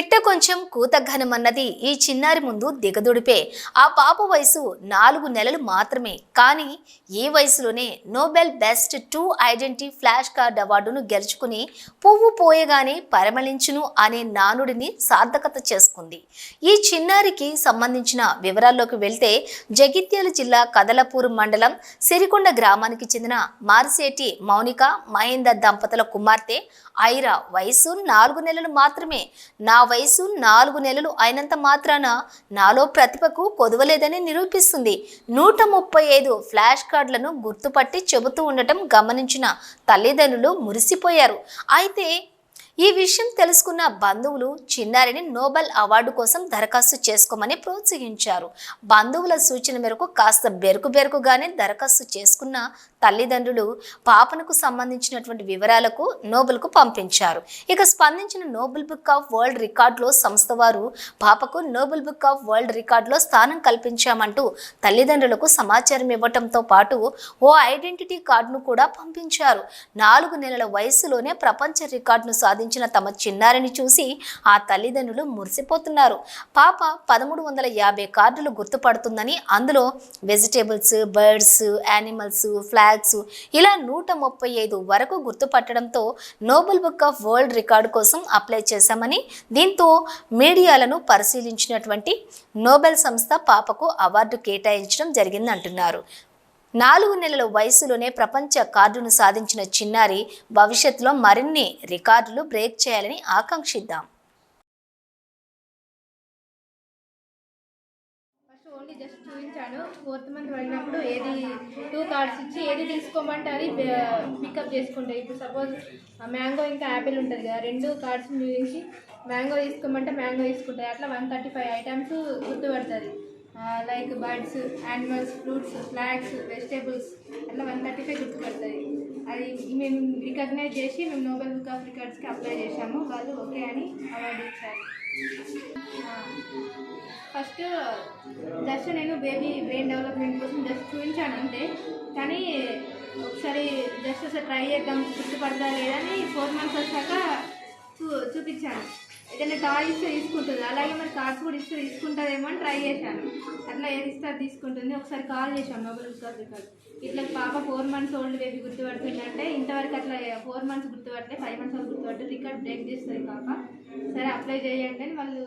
పిట్ట కొంచెం కూతఘనమన్నది ఈ చిన్నారి ముందు దిగదుడిపే. ఆ పాప వయసు నాలుగు నెలలు మాత్రమే. కానీ ఈ వయసులోనే Nobel best to identity flash card అవార్డును గెలుచుకుని పువ్వు పోయగానే పరిమళించును అనే నానుడిని సార్థకత చేసుకుంది. ఈ చిన్నారికి సంబంధించిన వివరాల్లోకి వెళ్తే జగిత్యాల జిల్లా కదలపూర్ మండలం సిరికొండ గ్రామానికి చెందిన మార్సేటి మౌనిక మహేందర్ దంపతుల కుమార్తె ఐరా వయసు నాలుగు నెలలు మాత్రమే. నా వయసు నాలుగు నెలలు అయినంత మాత్రాన నాలో ప్రతిభకు కొదవలేదని నిరూపిస్తుంది. నూట ముప్పై ఐదు ఫ్లాష్ కార్డులను గుర్తుపట్టి చెబుతూ ఉండటం గమనించిన తల్లిదండ్రులు మురిసిపోయారు. అయితే ఈ విషయం తెలుసుకున్న బంధువులు చిన్నారిని నోబెల్ అవార్డు కోసం దరఖాస్తు చేసుకోమని ప్రోత్సహించారు. బంధువుల సూచన మేరకు కాస్త బెరుకు బెరుకుగానే దరఖాస్తు చేసుకున్న తల్లిదండ్రులు పాపనకు సంబంధించినటువంటి వివరాలకు నోబెల్కు పంపించారు. ఇక స్పందించిన నోబెల్ బుక్ ఆఫ్ వరల్డ్ రికార్డులో సంస్థ వారు పాపకు నోబెల్ బుక్ ఆఫ్ వరల్డ్ రికార్డులో స్థానం కల్పించామంటూ తల్లిదండ్రులకు సమాచారం ఇవ్వటంతో పాటు ఓ ఐడెంటిటీ కార్డును కూడా పంపించారు. నాలుగు నెలల వయసులోనే ప్రపంచ రికార్డును సాధించారు సాధించిన తమ చిన్నారిని చూసి ఆ తల్లిదండ్రులు మురిసిపోతున్నారు. పాప పదమూడు వందల యాభై కార్డులు గుర్తుపడుతుందని అందులో వెజిటేబుల్స్ బర్డ్స్ యానిమల్స్ ఫ్లాగ్స్ ఇలా నూట ముప్పై ఐదు వరకు గుర్తుపట్టడంతో Nobel book of world record కోసం అప్లై చేశామని దీంతో మీడియాలను పరిశీలించినటువంటి నోబెల్ సంస్థ పాపకు అవార్డు కేటాయించడం జరిగింది అంటున్నారు నాలుగు నెలల వయసులోనే ప్రపంచ కార్డును సాధించిన చిన్నారి భవిష్యత్తులో మరిన్ని రికార్డులు బ్రేక్ చేయాలని ఆకాంక్షిద్దాం. ఓన్లీ జస్ట్ చూపించాను. ఫోర్త్ మంత్ పడినప్పుడు ఏది టూ కార్డ్స్ ఇచ్చి ఏది తీసుకోమంటే అది పికప్ చేసుకుంటాయి ఇప్పుడు సపోజ్ మ్యాంగో ఇంకా యాపిల్ ఉంటుంది కదా రెండు కార్డ్స్ చూపించి మ్యాంగో తీసుకోమంటే మ్యాంగో తీసుకుంటాయి అట్లా one thirty five items గుర్తుపడుతుంది. Like birds animals fruits flags vegetables అట్లా వన్ థర్టీ ఫైవ్ గుర్తుపడుతుంది అది మేము రికగ్నైజ్ చేసి మేము నోబెల్ బుక్ ఆఫ్ రికార్డ్స్కి అప్లై చేశాము. వాళ్ళు ఓకే అని అవార్డు ఇచ్చారు. ఫస్ట్ జస్ట్ నేను బేబీ బ్రెయిన్ డెవలప్మెంట్ కోసం జస్ట్ చూపించాను అంతే. కానీ ఒకసారి జస్ట్ ఒకసారి ట్రై చేద్దాం గుర్తుపడతా లేదని ఫోర్ మంత్స్ వచ్చాక చూ చూపించాను. ఏదైనా టాయ్ ఇస్తే తీసుకుంటుంది. అలాగే మరి కార్డ్స్ కూడా ఇస్తే తీసుకుంటుందేమో అని ట్రై చేశాను. అట్లా ఏది ఇస్తే తీసుకుంటుంది. ఒకసారి కాల్ చేశాను మొబైల్ రికార్డ్ ఇట్లా పాప ఫోర్ మంత్స్ ఓల్డ్ బేబీ గుర్తుపడుతుందంటే ఇంతవరకు అట్లా ఫోర్ మంత్స్ గుర్తుపట్టలే ఫైవ్ మంత్స్ గుర్తుపట్టి రికార్డ్ బ్రేక్ చేస్తుంది పాప. సరే అప్లై చేయండి అని వాళ్ళు